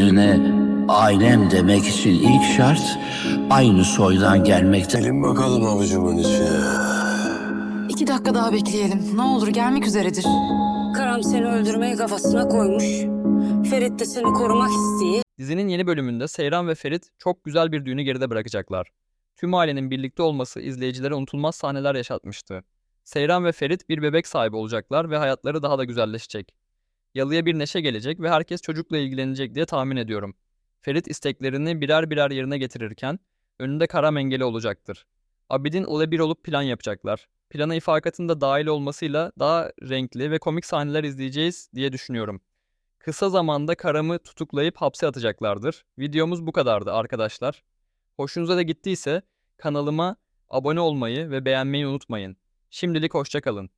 Birbirine ailem demek için ilk şart aynı soydan gelmekte. Gelin bakalım avucumun içine. İki dakika daha bekleyelim. Ne olur gelmek üzeredir. Karam seni öldürmeyi kafasına koymuş. Ferit de seni korumak istiyor. Dizinin yeni bölümünde Seyran ve Ferit çok güzel bir düğünü geride bırakacaklar. Tüm ailenin birlikte olması izleyicilere unutulmaz sahneler yaşatmıştı. Seyran ve Ferit bir bebek sahibi olacaklar ve hayatları daha da güzelleşecek. Yalıya bir neşe gelecek ve herkes çocukla ilgilenecek diye tahmin ediyorum. Ferit isteklerini birer birer yerine getirirken önünde Karam engeli olacaktır. Abidin ole bir olup plan yapacaklar. Plana İfakat'ın da dahil olmasıyla daha renkli ve komik sahneler izleyeceğiz diye düşünüyorum. Kısa zamanda Karam'ı tutuklayıp hapse atacaklardır. Videomuz bu kadardı arkadaşlar. Hoşunuza da gittiyse kanalıma abone olmayı ve beğenmeyi unutmayın. Şimdilik hoşça kalın.